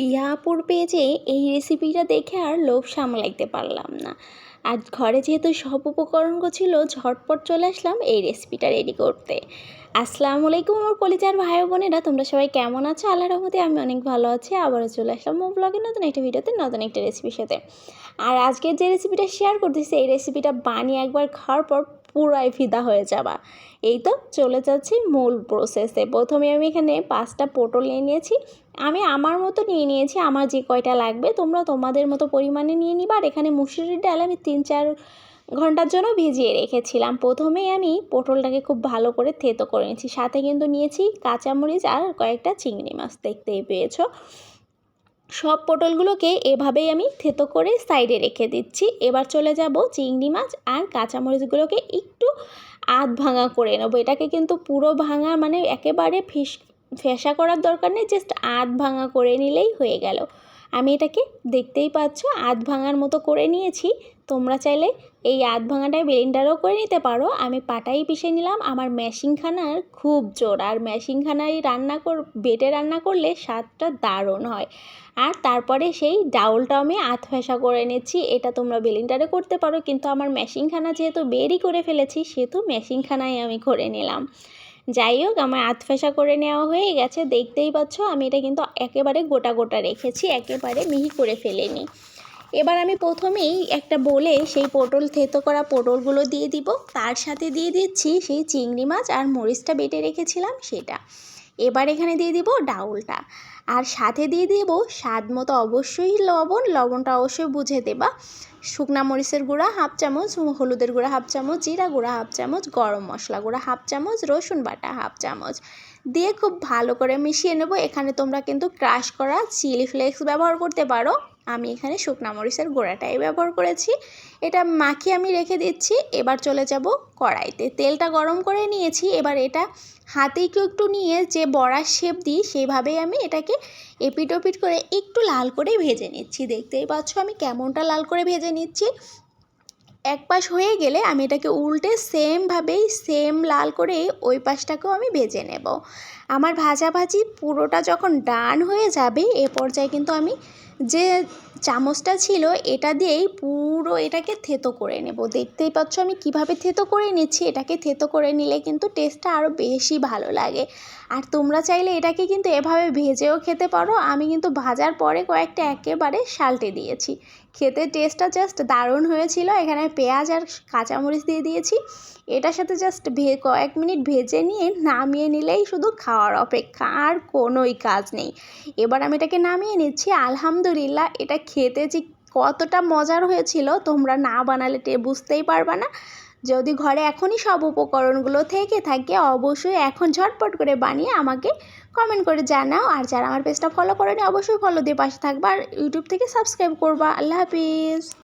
পিয়াপুর পেজে এই রেসিপিটা দেখে আর লোভ সামলাইতে পারলাম না। আর ঘরে যেহেতু সব উপকরণগুলো ছিল ঝটপট চলে আসলাম এই রেসিপিটা রেডি করতে। আসসালামু আলাইকুম আমার কলিজার ভাই বোনেরা, তোমরা সবাই কেমন আছো? আল্লাহ রহমতে আমি অনেক ভালো আছি। আবারও চলে আসলাম মো ব্লগে নতুন একটা ভিডিওতে নতুন একটা রেসিপির সাথে। আর আজকের যে রেসিপিটা শেয়ার করতেছি, এই রেসিপিটা বানিয়ে একবার খাওয়ার পর পুরাই ফিদা হয়ে যাবা। এই তো চলে যাচ্ছি মূল প্রসেসে প্রথমে আমি এখানে পাঁচটা পটল নিয়ে নিয়েছি। আমি আমার মতো নিয়ে নিয়েছি, আমার যে কয়টা লাগবে, তোমরা তোমাদের মতো পরিমাণে নিয়ে নিবা। আর এখানে মুসুরির ডাল আমি তিন চার ঘণ্টার জন্য ভিজিয়ে রেখেছিলাম। প্রথমেই আমি পটলটাকে খুব ভালো করে থেতো করে নিয়েছি। সাথে কিন্তু নিয়েছি কাঁচামরিচ আর কয়েকটা চিংড়ি মাছ, দেখতেই পেয়েছ। সব পটলগুলোকে এভাবেই আমি থেতো করে সাইডে রেখে দিচ্ছি। এবার চলে যাব চিংড়ি মাছ আর কাঁচামরিচগুলোকে একটু আধ ভাঙা করে নেব। এটাকে কিন্তু পুরো ভাঙা মানে একেবারে ফিস, ফেসা করার দরকার নেই জাস্ট আধ ভাঙা করে নিলেই হয়ে গেল। আমি এটাকে দেখতেই পাচ্ছ, আধ ভাঙার মতো করে নিয়েছি। তোমরা চাইলে এই আধ ভাঙাটায় ব্লেন্ডারও করে নিতে পারো। আমি পাটাই পিষে নিলাম। আমার মেশিনখানার খুব জোর। আর মেশিনখানায় রান্না কর, বেটে রান্না করলে স্বাদটা দারুণ হয়। আর তারপরে সেই ডাউলটাও আমি আধ ফেসা করে নিচ্ছি। এটা তোমরা ব্লেন্ডারে করতে পারো। কিন্তু আমার মেশিনখানা যেহেতু বেরই করে ফেলেছি, সেহেতু মেশিনখানায় আমি করে নিলাম। যাই হোক, আমার আধ ফেসা করে নেওয়া হয়ে গেছে। দেখতেই পাচ্ছ, আমি এটা কিন্তু একেবারে গোটা গোটা রেখেছি। একেবারে মিহি করে ফেলেনি। এবার আমি প্রথমেই একটা বলে সেই পটল থেতো করা পটলগুলো দিয়ে দিব। তার সাথে দিয়ে দিচ্ছি সেই চিংড়ি মাছ আর মরিচটা বেটে রেখেছিলাম সেটা। এবার এখানে দিয়ে দিব ডাউলটা। আর সাথে দিয়ে দেবো স্বাদ মতো অবশ্যই লবণ। লবণটা অবশ্যই বুঝে দেবা। শুকনা মরিচের গুঁড়া হাফ চামচ, হলুদের গুঁড়া হাফ চামচ, জিরা গুঁড়া হাফ চামচ, গরম মশলা গুঁড়া হাফ চামচ, রসুন বাটা হাফ চামচ। দিয়ে খুব ভালো করে মিশিয়ে নেব। এখানে তোমরা কিন্তু ক্রাশ করা চিলি ফ্লেক্স ব্যবহার করতে পারো। আমি এখানে শুকনা মরিচের গোড়াটাই ব্যবহার করেছি। এটা মাখিয়ে আমি রেখে দিচ্ছি, এবার চলে যাব কড়াইতে। তেলটা গরম করে নিয়েছি, এবার এটা হাতে একটু একটু নিয়ে যে বড়ার শেপ দিই সেভাবেই আমি এটাকে এপিট ওপিট করে একটু লাল করে ভেজে নিচ্ছি। দেখতেই পাচ্ছ আমি কেমনটা লাল করে ভেজে নিচ্ছি। এক পাশ হয়ে গেলে আমি এটাকে উল্টে সেমভাবেই সেম লাল করে ওই পাশটাকেও আমি ভেজে নেব। আমার ভাজাভাজি পুরোটা যখন ডান হয়ে যাবে, এ পর্যায়ে কিন্তু আমি যে চামচটা ছিল, এটা দিয়েই পুরো এটাকে থেতো করে নেব। দেখতেই পাচ্ছ আমি কীভাবে থেতো করে নিচ্ছি, এটাকে থেতো করে নিলে কিন্তু টেস্টটা আরও বেশি ভালো লাগে। আর তোমরা চাইলে এটাকে কিন্তু এভাবে ভেজেও খেতে পারো। আমি কিন্তু ভাজার পরে কয়েকটা একেবারে সাল্টে দিয়েছি। খেতে টেস্টটা জাস্ট দারুণ হয়েছিল। এখানে পেঁয়াজ আর কাঁচামরিচ দিয়ে দিয়েছি। এটার সাথে জাস্ট ভে, কয়েক মিনিট ভেজে নিয়ে নামিয়ে নিলেই শুধু খাওয়ার অপেক্ষা, আর কোনোই কাজ নেই। এবার আমি এটাকে নামিয়ে নিচ্ছি। আলহামদুলিল্লাহ, এটা খেতে যে কতটা মজার হয়েছিল, তোমরা না বানালে টে বুঝতেই পারবা না। যদি ঘরে এখনই সব উপকরণগুলো থেকে থাকে, অবশ্যই এখন ঝটপট করে বানিয়ে আমাকে কমেন্ট করে জানাও। আর যারা আমার পেজটা ফলো করেনি, অবশ্যই ফলো দিয়ে পাশে থাকবা। আর ইউটিউব থেকে সাবস্ক্রাইব করবা। আল্লাহ হাফিজ।